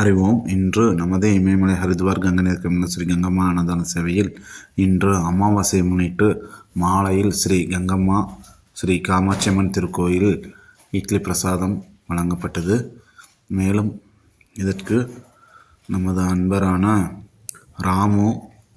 அறிவோம். இன்று நமது இமயமலை ஹரித்வார் கங்கை நிற்கும் ஸ்ரீ கங்கம்மா அன்னதான சேவையில் இன்று அமாவாசையை முன்னிட்டு மாலையில் ஸ்ரீ கங்கம்மா ஸ்ரீ காமாட்சியம்மன் திருக்கோயில் இட்லி பிரசாதம் வழங்கப்பட்டது. மேலும் இதற்கு நமது அன்பரான ராமு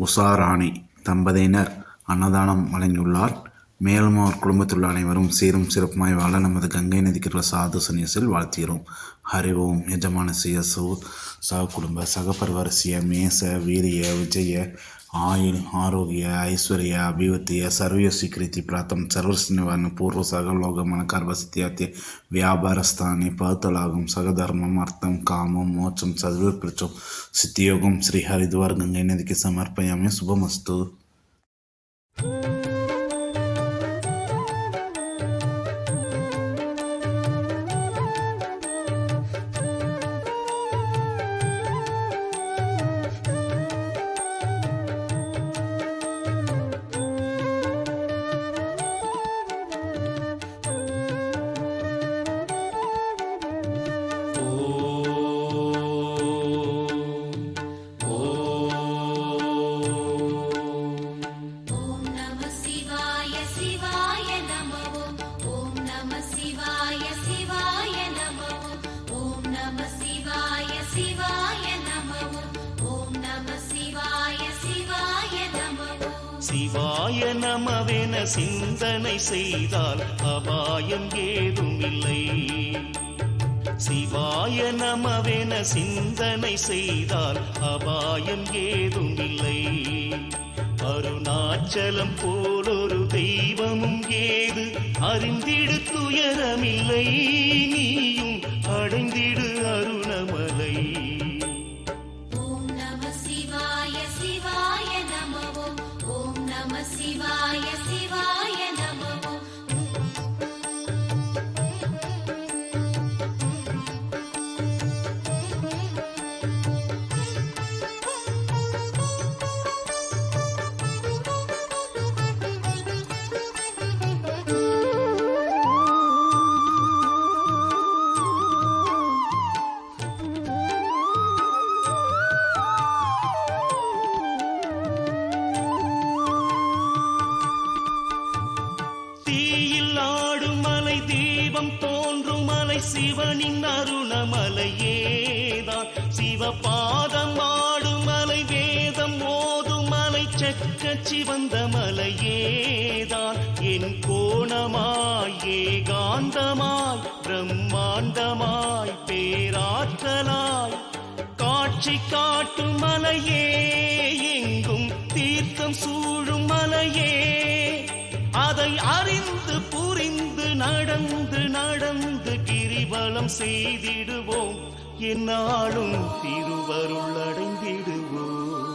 உஷாராணி தம்பதியினர் அன்னதானம் வழங்கியுள்ளார். மேலும் அவர் குடும்பத்தில் உள்ள அனைவரும் சீரும் சிறப்புமாய் வாழ நமது கங்கை நதிக்கிற சாது சன்னியசில் வாழ்த்துகிறோம் ஹரி ஓம். எஜமான சியசு சக குடும்ப சகபரிவரிசிய மேச வீரிய விஜய ஆயுள் ஆரோக்கிய ஐஸ்வர்ய அபிவிருத்திய சர்வ சீக்கிரத்தி பிராத்தம் சர்வஸ் பூர்வ சகலோகமான மனக்கார்வ சித்தியாத்திய வியாபாரஸ்தானி பகுத்தலாகும் சகதர்மம் அர்த்தம் காமம் மோட்சம் சதுர்பிரிச்சம் சித்தியோகம் ஸ்ரீ ஹரித்வார் கங்கை நதிக்கு சமர்ப்பயாமே. சுபமஸ்து. சிவாய நமவென சிந்தனை செய்தால் அபாயம் ஏதுமில்லை. சிவாய நமவென சிந்தனை செய்தால் அபாயம் ஏதுமில்லை. அருணாச்சலம் போலொரு தெய்வமும் ஏது அறிந்திடு துயரமில்லை நீயும் அடைந்திடு சிவனின் அருணமலையேதான். சிவபாதம் ஆடும் மலை வேதம் ஓதும் மலை செக்க சிவந்த மலையேதான் என் கோணமாய் ஏகாந்தமாய் பிரம்மாண்டமாய் பேராற்றலாய். காட்சி காட்டும் மலையே எங்கும் தீர்த்தம் சூழும் மலையே. அதை அறிந்து புரிந்து நடந்து நட கிரிவலம் செய்திடுவோம். என்னாலும் திருவருள் அடைந்திடுவோம்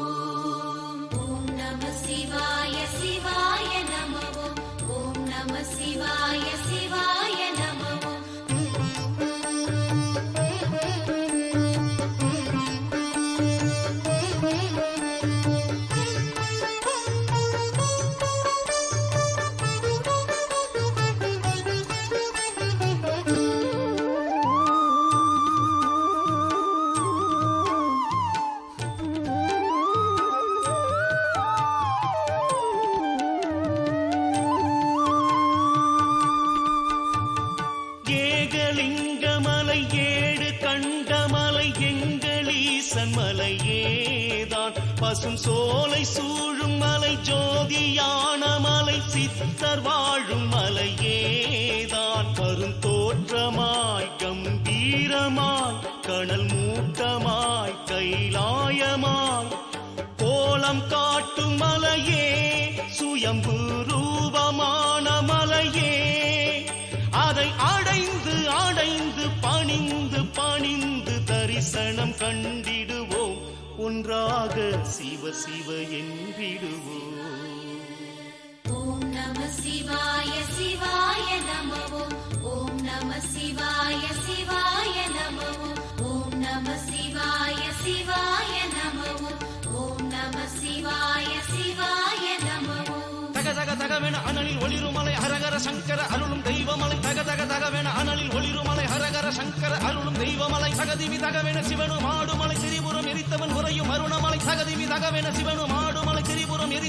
மலையேதான். பசும் சோலை சூழும் மலை ஜோதியான மலை சித்தர் வாழும் மலையேதான். கருந்தோற்றமாய் கம்பீரமாய் கணல் மூட்டமாய் கைலாயமாய். கோலம் காட்டும் மலையே சுயம்பு ரூபமான மலையே. அதை அடைந்து அடைந்து பணிந்து பணிந்து தரிசனம் கண்டிடுவோம் ஒன்றாக சிவ சிவ என்றிடுவோ. ஓம் நம சிவாய சிவாய நமவோ. ஓம் நம சிவாய சிவாய நமவோ. ஓம் நம சிவாய சிவாய நமவோ. ஓம் நம சிவாய சிவாய நமவோ. தக தகவென அனலில் ஒளிருமலை ஹரகர சங்கர அருளும் தெய்வமலை. தக தக தகவென அனலில் ஒளிருமலை ஹரகர சங்கர அருளும் தெய்வமலை. தகதிவி தகவென சிவனும் ஆடுமலை பார்த்தவன் உரையும் அருணமலை சகதிவி தகவென சிவனும் ஆடுமலை திரிபுரம் எரி